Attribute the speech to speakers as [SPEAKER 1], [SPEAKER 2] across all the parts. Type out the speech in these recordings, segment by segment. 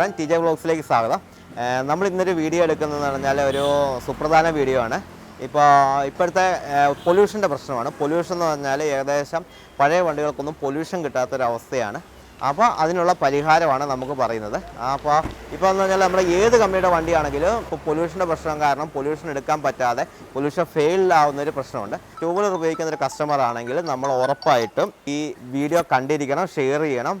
[SPEAKER 1] നമസ്കാരം. T J ബ്ലോഗ്സിലേക്ക് സ്വാഗതം. നമ്മൾ ഇന്നൊരു വീഡിയോ എടുക്കുന്നതെന്ന് പറഞ്ഞാൽ ഒരു സുപ്രധാന വീഡിയോ ആണ്. ഇപ്പോൾ ഇപ്പോഴത്തെ പൊല്യൂഷന്റെ പ്രശ്നമാണ്. പൊല്യൂഷൻ എന്ന് പറഞ്ഞാൽ ഏകദേശം പഴയ വണ്ടികൾക്കൊന്നും പൊല്യൂഷൻ കിട്ടാത്തൊരവസ്ഥയാണ്. അപ്പോൾ അതിനുള്ള പരിഹാരമാണ് നമുക്ക് പറയുന്നത്. അപ്പോൾ ഇപ്പോൾ എന്ന് പറഞ്ഞാൽ നമ്മുടെ ഏത് കമ്പനിയുടെ വണ്ടിയാണെങ്കിലും ഇപ്പോൾ പൊല്യൂഷന്റെ പ്രശ്നം കാരണം പൊല്യൂഷൻ എടുക്കാൻ പറ്റാതെ പൊല്യൂഷൻ ഫെയിലാവുന്ന ഒരു പ്രശ്നമുണ്ട്. ടൂ വീലർ ഉപയോഗിക്കുന്ന ഒരു കസ്റ്റമർ ആണെങ്കിൽ നമ്മൾ ഉറപ്പായിട്ടും ഈ വീഡിയോ കണ്ടിരിക്കണം ഷെയർ ചെയ്യണം.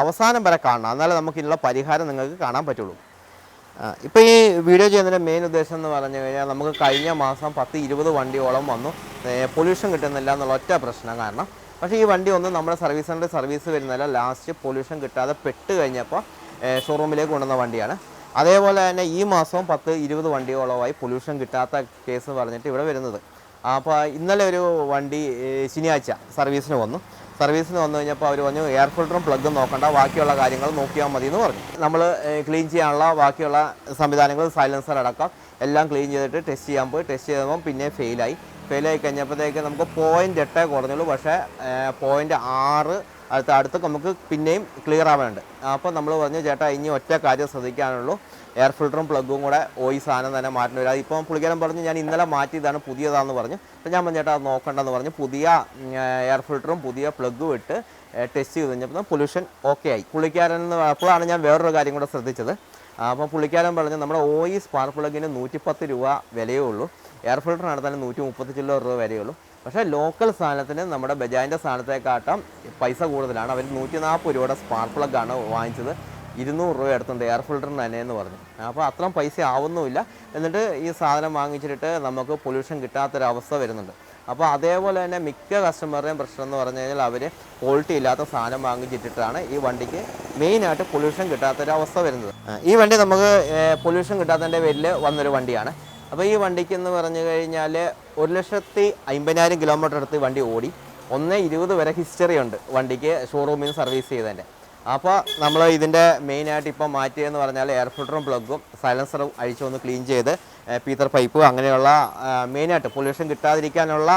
[SPEAKER 1] അവസാനം വരെ കാണണം. എന്നാലേ നമുക്ക് ഇതിനുള്ള പരിഹാരം നിങ്ങൾക്ക് കാണാൻ പറ്റുള്ളൂ. ഇപ്പോൾ ഈ വീഡിയോ ചെയ്യുന്നതിന്റെ മെയിൻ ഉദ്ദേശം എന്ന് പറഞ്ഞു കഴിഞ്ഞാൽ നമുക്ക് കഴിഞ്ഞ മാസം പത്ത് ഇരുപത് വണ്ടിയോളം വന്നു. പൊല്യൂഷൻ കിട്ടുന്നില്ല എന്നുള്ള ഒറ്റ പ്രശ്നം കാരണം. പക്ഷേ ഈ വണ്ടി ഒന്നും നമ്മുടെ സർവീസ് സെന്റർ സർവീസ് വരുന്നില്ല ലാസ്റ്റ് പൊല്യൂഷൻ കിട്ടാതെ പെട്ട് കഴിഞ്ഞപ്പോൾ ഷോറൂമിലേക്ക് കൊണ്ടുവന്ന വണ്ടിയാണ്. അതേപോലെ തന്നെ ഈ മാസവും പത്ത് ഇരുപത് വണ്ടിയോളമായി പൊല്യൂഷൻ കിട്ടാത്ത കേസ് പറഞ്ഞിട്ട് ഇവിടെ വരുന്നത്. അപ്പോൾ ഇന്നലെ ഒരു വണ്ടി ശനിയാഴ്ച സർവീസിന് വന്നു. സർവീസിന് വന്നു കഴിഞ്ഞപ്പോൾ അവർ പറഞ്ഞു എയർ ഫിൽറ്ററും പ്ലഗും നോക്കണ്ട ബാക്കിയുള്ള കാര്യങ്ങൾ നോക്കിയാൽ മതി എന്ന് പറഞ്ഞു നമ്മൾ ക്ലീൻ ചെയ്യാനുള്ള ബാക്കിയുള്ള സംവിധാനങ്ങൾ സൈലൻസർ അടക്കം എല്ലാം ക്ലീൻ ചെയ്തിട്ട് ടെസ്റ്റ് ചെയ്യാൻ പോയി. ടെസ്റ്റ് ചെയ്തപ്പോൾ പിന്നെ ഫെയിലായി ഫെയിലായി കഴിഞ്ഞപ്പോഴത്തേക്ക് നമുക്ക് പോയിന്റ് എട്ടേ കുറഞ്ഞുള്ളൂ. പക്ഷേ പോയിന്റ് ആറ് അടുത്ത അടുത്ത് നമുക്ക് പിന്നെയും ക്ലിയർ ആവാനുണ്ട്. അപ്പോൾ നമ്മൾ പറഞ്ഞു ചേട്ടാ ഇനി ഒറ്റ കാര്യം ശ്രദ്ധിക്കാനുള്ളൂ. എയർ ഫിൽറ്ററും പ്ലഗും കൂടെ ഓയി സാധനം തന്നെ മാറ്റേണ്ടി വരും. അതിപ്പം പുള്ളിക്കാരൻ പറഞ്ഞു ഞാൻ ഇന്നലെ മാറ്റിയതാണ് പുതിയതാണെന്ന് പറഞ്ഞു. അപ്പോൾ ഞാൻ പറഞ്ഞു ചേട്ടാ അത് നോക്കണ്ടെന്ന് പറഞ്ഞു. പുതിയ എയർ ഫിൽറ്ററും പുതിയ പ്ലഗും ഇട്ട് ടെസ്റ്റ് ചെയ്ത് കഴിഞ്ഞപ്പോൾ പൊല്യൂഷൻ ഓക്കെ ആയി. പുള്ളിക്കാരൻ എന്ന് അപ്പോഴാണ് ഞാൻ വേറൊരു കാര്യം കൂടെ ശ്രദ്ധിച്ചത്. അപ്പോൾ പുളിക്കാരൻ പറഞ്ഞു നമ്മുടെ ഓയി സ്പാർക്ക് പ്ലഗിന് നൂറ്റിപ്പത്ത് രൂപ വിലയേ ഉള്ളൂ. എയർ ഫിൽട്ടർ നടത്താൻ നൂറ്റി മുപ്പത്തി ചില്ലറ രൂപ വരെയുള്ളൂ പക്ഷേ ലോക്കൽ സാധനത്തിന് നമ്മുടെ ബജാജിന്റെ സാധനത്തെക്കാട്ടും പൈസ കൂടുതലാണ്. അവർ നൂറ്റി നാൽപ്പത് രൂപയുടെ സ്പാർക്ക് പ്ലഗ് ആണ് വാങ്ങിച്ചത്. ഇരുന്നൂറ് രൂപ എടുത്തുണ്ട് എയർ ഫിൽറ്ററിന് തന്നെ എന്ന് പറഞ്ഞു. അപ്പോൾ അത്രയും പൈസ ആവുന്നുമില്ല. എന്നിട്ട് ഈ സാധനം വാങ്ങിച്ചിട്ട് നമുക്ക് പൊല്യൂഷൻ കിട്ടാത്തൊരവസ്ഥ വരുന്നുണ്ട്. അപ്പോൾ അതേപോലെ തന്നെ മിക്ക കസ്റ്റമറുടെയും പ്രശ്നം എന്ന് പറഞ്ഞു കഴിഞ്ഞാൽ അവർ ക്വാളിറ്റി ഇല്ലാത്ത സാധനം വാങ്ങിച്ചിട്ടിട്ടാണ് ഈ വണ്ടിക്ക് മെയിനായിട്ട് പൊല്യൂഷൻ കിട്ടാത്തൊരവസ്ഥ വരുന്നത്. ഈ വണ്ടി നമുക്ക് പൊല്യൂഷൻ കിട്ടാത്തതിന്റെ പേരിൽ വന്നൊരു വണ്ടിയാണ്. അപ്പോൾ ഈ വണ്ടിക്ക് എന്ന് പറഞ്ഞു കഴിഞ്ഞാൽ ഒരു ലക്ഷത്തി അമ്പതിനായിരം കിലോമീറ്റർ അടുത്ത് വണ്ടി ഓടി. ഒന്ന് ഇരുപത് വരെ ഹിസ്റ്ററി ഉണ്ട് വണ്ടിക്ക് ഷോറൂമിൽ നിന്ന് സർവീസ് ചെയ്തതിന്റെ അപ്പോൾ നമ്മൾ ഇതിന്റെ മെയിനായിട്ട് ഇപ്പോൾ മാറ്റിയതെന്ന് പറഞ്ഞാൽ എയർ ഫിൽറ്ററും പ്ലഗും സൈലൻസറും അഴിച്ചു ഒന്ന് ക്ലീൻ ചെയ്ത് പീത്തർ പൈപ്പ് അങ്ങനെയുള്ള മെയിനായിട്ട് പൊല്യൂഷൻ കിട്ടാതിരിക്കാനുള്ള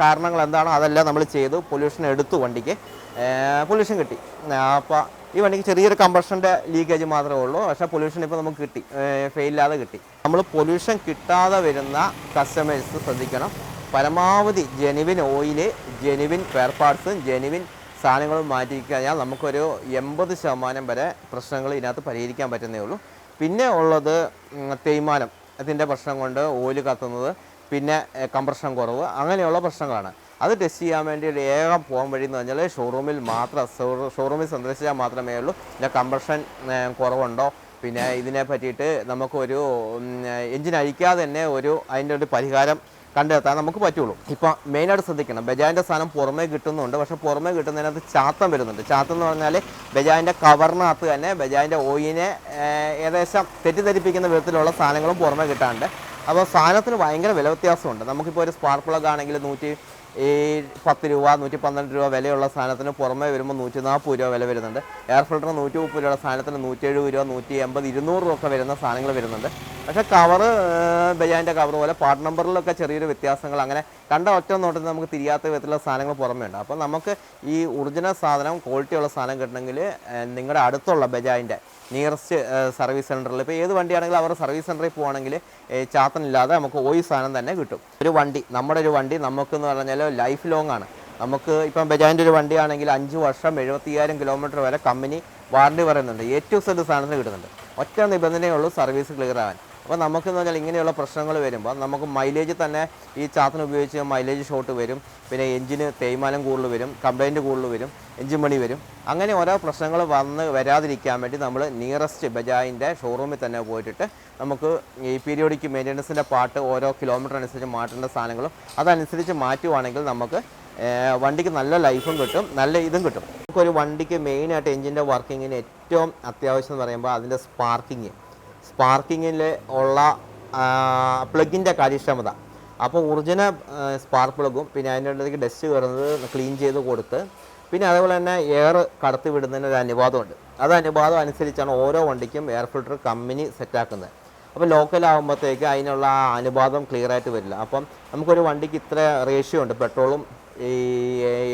[SPEAKER 1] കാരണങ്ങൾ എന്താണോ അതെല്ലാം നമ്മൾ ചെയ്തു. പൊല്യൂഷൻ എടുത്തു വണ്ടിക്ക്. പൊല്യൂഷൻ കിട്ടി. അപ്പോൾ ഈ വണ്ടിക്ക് ചെറിയൊരു കമ്പഷന്റെ ലീക്കേജ് മാത്രമേ ഉള്ളൂ. പക്ഷേ പൊല്യൂഷൻ ഇപ്പോൾ നമുക്ക് കിട്ടി. ഫെയിലാതെ കിട്ടി. നമ്മൾ പൊല്യൂഷൻ കിട്ടാതെ വരുന്ന കസ്റ്റമേഴ്സ് ശ്രദ്ധിക്കണം. പരമാവധി ജെനുവിൻ ഓയിൽ ജെനുവിൻ പെയർ പാർട്സും ജെനുവിൻ സാധനങ്ങളും മാറ്റി കഴിഞ്ഞാൽ നമുക്കൊരു എൺപത് ശതമാനം വരെ പ്രശ്നങ്ങൾ ഇതിനകത്ത് പരിഹരിക്കാൻ പറ്റുന്നേ ഉള്ളൂ. പിന്നെ ഉള്ളത് തേയ്മാനം. അതിന്റെ പ്രശ്നം കൊണ്ട് ഓയിൽ കത്തുന്നത് പിന്നെ കംപ്രഷൻ കുറവ് അങ്ങനെയുള്ള പ്രശ്നങ്ങളാണ്. അത് ടെസ്റ്റ് ചെയ്യാൻ വേണ്ടി ഒരു ഏകം പോകാൻ വഴി എന്ന് പറഞ്ഞാൽ ഷോറൂമിൽ മാത്രം ഷോറൂമിൽ സന്ദർശിച്ചാൽ മാത്രമേ ഉള്ളൂ. പിന്നെ കംപ്രഷൻ കുറവുണ്ടോ? പിന്നെ ഇതിനെ പറ്റിയിട്ട് നമുക്കൊരു എഞ്ചിൻ അഴിക്കാതെ തന്നെ ഒരു അതിന്റെ ഒരു പരിഹാരം കണ്ടെത്താൻ നമുക്ക് പറ്റുള്ളൂ. ഇപ്പോൾ മെയിനായിട്ട് ശ്രദ്ധിക്കണം. ബജാജിന്റെ സാധനം പുറമേ കിട്ടുന്നുണ്ട്. പക്ഷേ പുറമേ കിട്ടുന്നതിനകത്ത് ചാത്തം വരുന്നുണ്ട്. ചാത്തം എന്ന് പറഞ്ഞാൽ ബജാജിന്റെ കവറിനകത്ത് തന്നെ ബജാജിന്റെ ഓയിനെ ഏകദേശം തെറ്റിദ്ധരിപ്പിക്കുന്ന വിധത്തിലുള്ള സാധനങ്ങളും പുറമേ കിട്ടാണ്ട് അപ്പോൾ സാധനത്തിന് ഭയങ്കര വില വ്യത്യാസമുണ്ട് നമുക്കിപ്പോൾ ഒരു സ്പാർക്ക് പ്ലഗ് ആണെങ്കിൽ നൂറ്റി ഈ പത്ത് രൂപ നൂറ്റി പന്ത്രണ്ട് രൂപ വിലയുള്ള സാധനത്തിന് പുറമേ വരുമ്പോൾ നൂറ്റി നാൽപ്പത് രൂപ വില വരുന്നുണ്ട്. എയർ ഫിൽറ്റർ നൂറ്റി മുപ്പത് രൂപയുടെ സാധനത്തിന് നൂറ്റി എഴുപത് രൂപ നൂറ്റി എൺപത് ഇരുന്നൂറ് രൂപ ഒക്കെ വരുന്ന സാധനങ്ങൾ വരുന്നുണ്ട്. പക്ഷേ കവറ് ബജാജിന്റെ കവർ പോലെ പാർട്ട് നമ്പറിലൊക്കെ ചെറിയൊരു വ്യത്യാസങ്ങൾ അങ്ങനെ കണ്ട ഒറ്റ നോട്ടത്തിൽ നമുക്ക് തിരിയാത്ത വിധത്തിലുള്ള സാധനങ്ങൾ പുറമേ ഉണ്ട്. അപ്പോൾ നമുക്ക് ഈ ഒറിജിനൽ സാധനം ക്വാളിറ്റിയുള്ള സാധനം കിട്ടണമെങ്കിൽ നിങ്ങളുടെ അടുത്തുള്ള ബജാജിന്റെ നിയറസ്റ്റ് സർവീസ് സെന്ററിൽ ഇപ്പോൾ ഏത് വണ്ടിയാണെങ്കിലും അവരുടെ സർവീസ് സെന്ററിൽ പോവുകയാണെങ്കിൽ ചാത്തനില്ലാതെ നമുക്ക് ഓയി സാധനം തന്നെ കിട്ടും. ഒരു വണ്ടി നമ്മുടെ ഒരു വണ്ടി നമുക്കെന്ന് പറഞ്ഞാൽ ലൈഫ് ലോങ് ആണ്. നമുക്ക് ഇപ്പം ബജാജിന്റെ ഒരു വണ്ടിയാണെങ്കിൽ അഞ്ച് വർഷം എഴുപത്തിയായിരം കിലോമീറ്റർ വരെ കമ്പനി വാറണ്ടി പറയുന്നുണ്ട്. ഏറ്റവും സെഡ് സാധനത്തിന് കിട്ടുന്നുണ്ട്. ഒറ്റ നിബന്ധനയുള്ളൂ സർവീസ് ക്ലിയർ ആവാൻ. അപ്പോൾ നമുക്കെന്ന് പറഞ്ഞാൽ ഇങ്ങനെയുള്ള പ്രശ്നങ്ങൾ വരുമ്പോൾ നമുക്ക് മൈലേജ് തന്നെ ഈ ചാത്തിന് ഉപയോഗിച്ച് മൈലേജ് ഷോട്ട് വരും. പിന്നെ എഞ്ചിന് തേയ്മാനം കൂടുതൽ വരും കംപ്ലൈന്റ് കൂടുതൽ വരും എഞ്ചിൻ മണി വരും. അങ്ങനെ ഓരോ പ്രശ്നങ്ങൾ വന്ന് വരാതിരിക്കാൻ വേണ്ടി നമ്മൾ നിയറസ്റ്റ് ബജാജിന്റെ ഷോറൂമിൽ തന്നെ പോയിട്ടിട്ട് നമുക്ക് ഈ പീരിയോഡിക് മെയിന്റനൻസിന്റെ പാട്ട് ഓരോ കിലോമീറ്റർ അനുസരിച്ച് മാറ്റേണ്ട സാധനങ്ങളും അതനുസരിച്ച് മാറ്റുവാണെങ്കിൽ നമുക്ക് വണ്ടിക്ക് നല്ല ലൈഫും കിട്ടും നല്ല ഇതും കിട്ടും. നമുക്കൊരു വണ്ടിക്ക് മെയിനായിട്ട് എഞ്ചിന്റെ വർക്കിങ്ങിന് ഏറ്റവും അത്യാവശ്യം എന്ന് പറയുമ്പോൾ അതിന്റെ സ്പാർക്കിങ് സ്പാർക്കിങ്ങിൽ ഉള്ള പ്ലഗിന്റെ കാര്യക്ഷമത. അപ്പോൾ ഒറിജിനൽ സ്പാർക്ക് പ്ലഗും പിന്നെ അതിന്റെ ഇടയ്ക്ക് ഡസ്റ്റ് കയറുന്നത് ക്ലീൻ ചെയ്ത് കൊടുത്ത് പിന്നെ അതേപോലെ തന്നെ എയർ കടത്തി വിടുന്നതിന് ഒരു അനുവാദമുണ്ട്. അത് അനുവാദം അനുസരിച്ചാണ് ഓരോ വണ്ടിക്കും എയർ ഫിൽട്ടർ കമ്പനി സെറ്റാക്കുന്നത്. അപ്പോൾ ലോക്കൽ ആകുമ്പോഴത്തേക്ക് അതിനുള്ള ആ അനുപാതം ക്ലിയർ ആയിട്ട് വരില്ല. അപ്പം നമുക്കൊരു വണ്ടിക്ക് ഇത്ര റേഷ്യോ ഉണ്ട് പെട്രോളും ഈ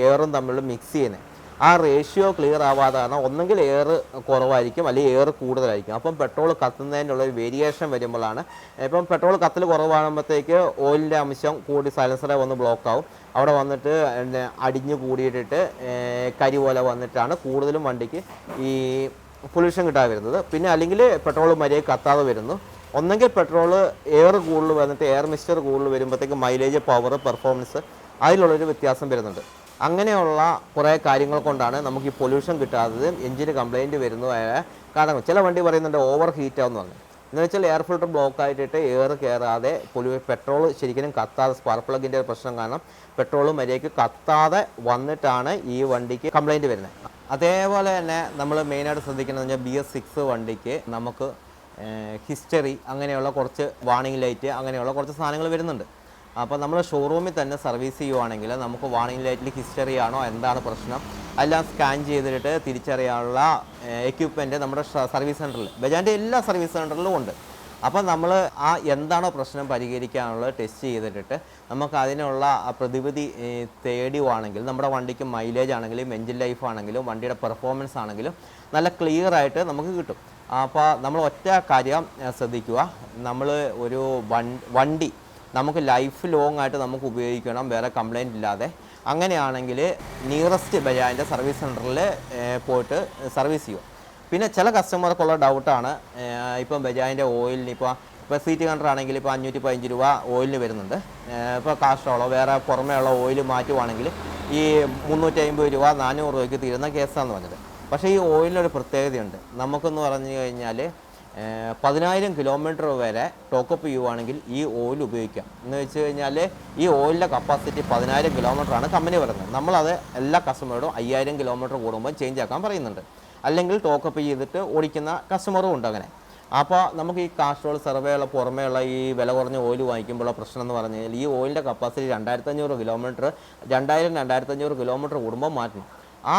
[SPEAKER 1] എയറും തമ്മിൽ മിക്സ് ചെയ്യുന്നത്. ആ റേഷ്യോ ക്ലിയർ ആവാതെ കാരണം ഒന്നെങ്കിൽ എയർ കുറവായിരിക്കും അല്ലെങ്കിൽ എയർ കൂടുതലായിരിക്കും. അപ്പം പെട്രോൾ കത്തുന്നതിനുള്ള ഒരു വേരിയേഷൻ വരുമ്പോഴാണ്. ഇപ്പം പെട്രോൾ കത്തൽ കുറവാകുമ്പോഴത്തേക്ക് ഓയിലിന്റെ അംശം കൂടി സൈലൻസറെ വന്ന് ബ്ലോക്ക് ആവും. അവിടെ വന്നിട്ട് അടിഞ്ഞു കൂടിയിട്ടിട്ട് കരി പോലെ വന്നിട്ടാണ് കൂടുതലും വണ്ടിക്ക് ഈ പൊല്യൂഷൻ കിട്ടാതെ വരുന്നത്. പിന്നെ അല്ലെങ്കിൽ പെട്രോൾ മര്യാദ കത്താതെ വരുന്നു. ഒന്നെങ്കിൽ പെട്രോൾ എയർ കൂടുതൽ വന്നിട്ട് എയർ മിസ്റ്റർ കൂടുതൽ വരുമ്പോഴത്തേക്ക് മൈലേജ് പവർ പെർഫോമൻസ് അതിലുള്ളൊരു വ്യത്യാസം വരുന്നുണ്ട്. അങ്ങനെയുള്ള കുറേ കാര്യങ്ങൾ കൊണ്ടാണ് നമുക്ക് ഈ പൊല്യൂഷൻ കിട്ടാത്തതും. എഞ്ചിന് കംപ്ലൈന്റ് വരുന്നതായ കാരണം ചില വണ്ടി പറയുന്നുണ്ട് ഓവർ ഹീറ്റ് ആവുന്നു പറഞ്ഞു. എന്ന് വെച്ചാൽ എയർ ഫിൽട്ടർ ബ്ലോക്ക് ആയിട്ടിട്ട് എയർ കയറാതെ പൊല്യൂ പെട്രോൾ ശരിക്കും കത്താതെ സ്പാർക്ക് പ്ലഗിന്റെ പ്രശ്നം കാരണം പെട്രോൾ മര്യാദയ്ക്ക് കത്താതെ വന്നിട്ടാണ് ഈ വണ്ടിക്ക് കംപ്ലൈന്റ് വരുന്നത്. അതേപോലെ തന്നെ നമ്മൾ മെയിനായിട്ട് ശ്രദ്ധിക്കുന്നത് പറഞ്ഞാൽ ബി എസ് സിക്സ് വണ്ടിക്ക് നമുക്ക് ഹിസ്റ്ററി അങ്ങനെയുള്ള കുറച്ച് വാണിംഗ് ലൈറ്റ് അങ്ങനെയുള്ള കുറച്ച് സാധനങ്ങൾ വരുന്നുണ്ട്. അപ്പോൾ നമ്മൾ ഷോറൂമിൽ തന്നെ സർവീസ് ചെയ്യുവാണെങ്കിൽ നമുക്ക് വാണിംഗ് ലൈറ്റിൽ ഹിസ്റ്ററി ആണോ എന്താണ് പ്രശ്നം എല്ലാം സ്കാൻ ചെയ്തിട്ട് തിരിച്ചറിയാനുള്ള എക്യുപ്മെന്റ് നമ്മുടെ സർവീസ് സെന്ററിൽ ബജാന്റെ എല്ലാ സർവീസ് സെന്ററിലും ഉണ്ട്. അപ്പോൾ നമ്മൾ ആ എന്താണോ പ്രശ്നം പരിഹരിക്കാനുള്ളത് ടെസ്റ്റ് ചെയ്തിട്ട് നമുക്ക് അതിനുള്ള പ്രതിവിധി തേടിയുവാണെങ്കിൽ നമ്മുടെ വണ്ടിക്ക് മൈലേജ് ആണെങ്കിലും എഞ്ചിൻ ലൈഫ് ആണെങ്കിലും വണ്ടിയുടെ പെർഫോമൻസ് ആണെങ്കിലും നല്ല ക്ലിയർ ആയിട്ട് നമുക്ക് കിട്ടും. അപ്പോൾ നമ്മൾ ഒറ്റ കാര്യം ശ്രദ്ധിക്കുക. നമ്മൾ ഒരു വണ്ടി നമുക്ക് ലൈഫ് ലോങ് ആയിട്ട് നമുക്ക് ഉപയോഗിക്കണം. വേറെ കംപ്ലൈന്റ് ഇല്ലാതെ. അങ്ങനെയാണെങ്കിൽ നിയറസ്റ്റ് ബജാജിന്റെ സർവീസ് സെന്ററിൽ പോയിട്ട് സർവീസ് ചെയ്യും പിന്നെ ചില കസ്റ്റമർക്കുള്ള ഡൗട്ടാണ് ഇപ്പം ബജാജിന്റെ ഓയിലിന് ഇപ്പോൾ ഇപ്പോൾ സീറ്റ് കണ്ടർ ആണെങ്കിൽ ഇപ്പോൾ അഞ്ഞൂറ്റി പതിനഞ്ച് രൂപ ഓയിലിന് വരുന്നുണ്ട്. ഇപ്പോൾ കാസ്ട്രോളോ വേറെ പുറമേ ഉള്ള ഓയിൽ മാറ്റുവാണെങ്കിൽ ഈ മുന്നൂറ്റി അമ്പത് രൂപ നാനൂറ് രൂപയ്ക്ക് തീരുന്ന കേസാണെന്ന് പറഞ്ഞത്. പക്ഷേ ഈ ഓയിലിനൊരു പ്രത്യേകതയുണ്ട്. നമുക്കെന്ന് പറഞ്ഞു കഴിഞ്ഞാൽ പതിനായിരം കിലോമീറ്റർ വരെ ടോക്കപ്പ് ചെയ്യുവാണെങ്കിൽ ഈ ഓയിൽ ഉപയോഗിക്കാം. എന്ന് വെച്ച് കഴിഞ്ഞാൽ ഈ ഓയിലിന്റെ കപ്പാസിറ്റി പതിനായിരം കിലോമീറ്ററാണ് കമ്പനി പറയുന്നത് നമ്മളത് എല്ലാ കസ്റ്റമറോടും അയ്യായിരം കിലോമീറ്റർ കൂടുമ്പോൾ ചേഞ്ച് ആക്കാൻ പറയുന്നുണ്ട്. അല്ലെങ്കിൽ ടോക്കപ്പ് ചെയ്തിട്ട് ഓടിക്കുന്ന കസ്റ്റമറും ഉണ്ട് അങ്ങനെ. അപ്പോൾ നമുക്ക് ഈ കാസ്ട്രോൾ സർവേയുള്ള പുറമേയുള്ള ഈ വില കുറഞ്ഞ ഓയിൽ വാങ്ങിക്കുമ്പോഴുള്ള പ്രശ്നം എന്ന് പറഞ്ഞു കഴിഞ്ഞാൽ ഈ ഓയിലിന്റെ കപ്പാസിറ്റി രണ്ടായിരത്തഞ്ഞൂറ് കിലോമീറ്റർ രണ്ടായിരം രണ്ടായിരത്തഞ്ഞൂറ് കിലോമീറ്റർ കൂടുമ്പോൾ മാറ്റണം ആ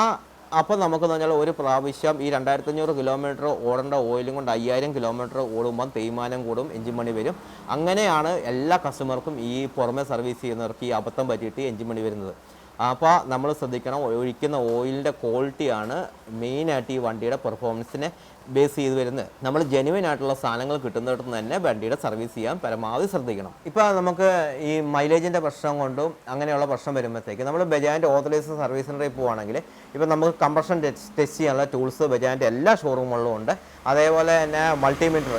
[SPEAKER 1] അപ്പോൾ നമുക്കെന്ന് പറഞ്ഞാൽ ഒരു പ്രാവശ്യം ഈ രണ്ടായിരത്തഞ്ഞൂറ് കിലോമീറ്റർ ഓടേണ്ട ഓയിലും കൊണ്ട് അയ്യായിരം കിലോമീറ്റർ ഓടുമ്പോൾ തേയ്മാനം കൂടും എഞ്ചിൻ മണി വരും. അങ്ങനെയാണ് എല്ലാ കസ്റ്റമർക്കും ഈ പുറമെ സർവീസ് ചെയ്യുന്നവർക്ക് ഈ അബദ്ധം പറ്റിയിട്ട് എഞ്ചിൻ മണി വരുന്നത്. അപ്പോൾ നമ്മൾ ശ്രദ്ധിക്കണം ഒഴിക്കുന്ന ഓയിലിന്റെ ക്വാളിറ്റിയാണ് മെയിനായിട്ട് ഈ വണ്ടിയുടെ പെർഫോമൻസിനെ ബേസ് ചെയ്ത് വരുന്നത്. നമ്മൾ ജെനുവിൻ ആയിട്ടുള്ള സാധനങ്ങൾ കിട്ടുന്നിടത്ത് തന്നെ വണ്ടിയുടെ സർവീസ് ചെയ്യാൻ പരമാവധി ശ്രദ്ധിക്കണം. ഇപ്പോൾ നമുക്ക് ഈ മൈലേജിന്റെ പ്രശ്നം കൊണ്ടും അങ്ങനെയുള്ള പ്രശ്നം വരുമ്പോഴത്തേക്ക് നമ്മൾ ബജാജിന്റെ ഓത്തറൈസ് സർവീസ് സെന്ററിൽ പോവുകയാണെങ്കിൽ ഇപ്പോൾ നമുക്ക് കംപ്രഷൻ ടെസ്റ്റ് ചെയ്യാനുള്ള ടൂൾസ് ബജാജിന്റെ എല്ലാ ഷോറൂമുകളിലും ഉണ്ട്. അതേപോലെ തന്നെ മൾട്ടിമീറ്റർ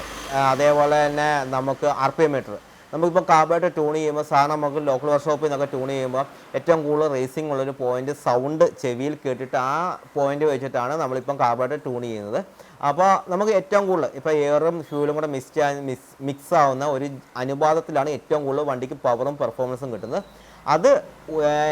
[SPEAKER 1] അതേപോലെ തന്നെ നമുക്ക് ആർ പി മീറ്റർ നമുക്കിപ്പോൾ കാർബായിട്ട് ട്യൂൺ ചെയ്യുമ്പോൾ സാധാരണ നമുക്ക് ലോക്കൽ വർക്ക്ഷോപ്പിൽ നിന്നൊക്കെ ട്യൂൺ ചെയ്യുമ്പോൾ ഏറ്റവും കൂടുതൽ റേസിംഗ് ഉള്ളൊരു പോയിന്റ് സൗണ്ട് ചെവിയിൽ കേട്ടിട്ട് ആ പോയിന്റ് വെച്ചിട്ടാണ് നമ്മളിപ്പം കാർബായിട്ട് ട്യൂൺ ചെയ്യുന്നത്. അപ്പോൾ നമുക്ക് ഏറ്റവും കൂടുതൽ ഇപ്പോൾ എയറും ഫ്യൂലും കൂടെ മിക്സ് മിക്സ് മിക്സ് ആവുന്ന ഒരു അനുപാതത്തിലാണ് ഏറ്റവും കൂടുതൽ വണ്ടിക്ക് പവറും പെർഫോമൻസും കിട്ടുന്നത്. അത്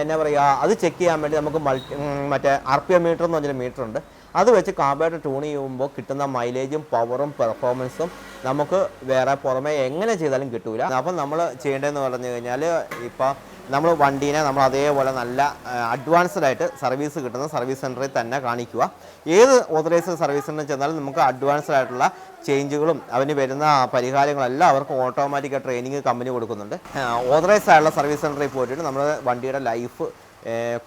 [SPEAKER 1] എന്നാ പറയുക അത് ചെക്ക് ചെയ്യാൻ വേണ്ടി നമുക്ക് മൾട്ടി മറ്റേ ആർ പി എം മീറ്റർ എന്ന് പറഞ്ഞൊരു മീറ്റർ ഉണ്ട്. അത് വെച്ച് കാബായിട്ട് ട്യൂൺ ചെയ്യുമ്പോൾ കിട്ടുന്ന മൈലേജും പവറും പെർഫോമൻസും നമുക്ക് വേറെ പുറമെ എങ്ങനെ ചെയ്താലും കിട്ടൂല. അപ്പം നമ്മൾ ചെയ്യേണ്ടതെന്ന് പറഞ്ഞു കഴിഞ്ഞാൽ ഇപ്പം നമ്മൾ വണ്ടീനെ നമ്മൾ അതേപോലെ നല്ല അഡ്വാൻസ്ഡ് ആയിട്ട് സർവീസ് കിട്ടുന്ന സർവീസ് സെന്ററിൽ തന്നെ കാണിക്കുക. ഏത് ഓതറൈസ്ഡ് സർവീസ് സെന്ററിൽ ചെന്നാലും നമുക്ക് അഡ്വാൻസ്ഡ് ആയിട്ടുള്ള ചേഞ്ചുകളും അതിന് വരുന്ന പരിഹാരങ്ങളെല്ലാം അവർക്ക് ഓട്ടോമാറ്റിക് ട്രെയിനിങ് കമ്പനി കൊടുക്കുന്നുണ്ട്. ഓതറൈസ്ഡ് ആയിട്ടുള്ള സർവീസ് സെന്ററിൽ പോയിട്ട് നമ്മൾ വണ്ടിയുടെ ലൈഫ്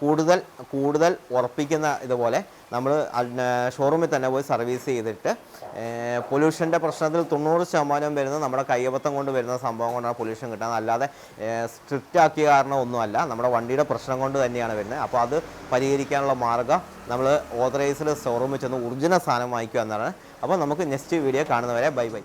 [SPEAKER 1] കൂടുതൽ കൂടുതൽ ഉറപ്പിക്കുന്ന ഇതുപോലെ നമ്മൾ ഷോറൂമിൽ തന്നെ പോയി സർവീസ് ചെയ്തിട്ട് പൊല്യൂഷന്റെ പ്രശ്നത്തിൽ തൊണ്ണൂറ് ശതമാനം വരുന്നത് നമ്മുടെ കയ്യബത്തം കൊണ്ട് വരുന്ന സംഭവം കൊണ്ടാണ് പൊല്യൂഷൻ കിട്ടുന്നത്. അല്ലാതെ സ്ട്രിക്റ്റ് ആക്കിയ കാരണം ഒന്നുമല്ല. നമ്മുടെ വണ്ടിയുടെ പ്രശ്നം കൊണ്ട് തന്നെയാണ് വരുന്നത്. അപ്പോൾ അത് പരിഹരിക്കാനുള്ള മാർഗം നമ്മൾ ഓതറൈസ്ഡ് ഷോറൂമിൽ ചെന്ന് ഒറിജിനൽ സാധനം വാങ്ങിക്കുക എന്നാണ്. അപ്പോൾ നമുക്ക് നെക്സ്റ്റ് വീഡിയോ കാണുന്നവരെ ബൈ ബൈ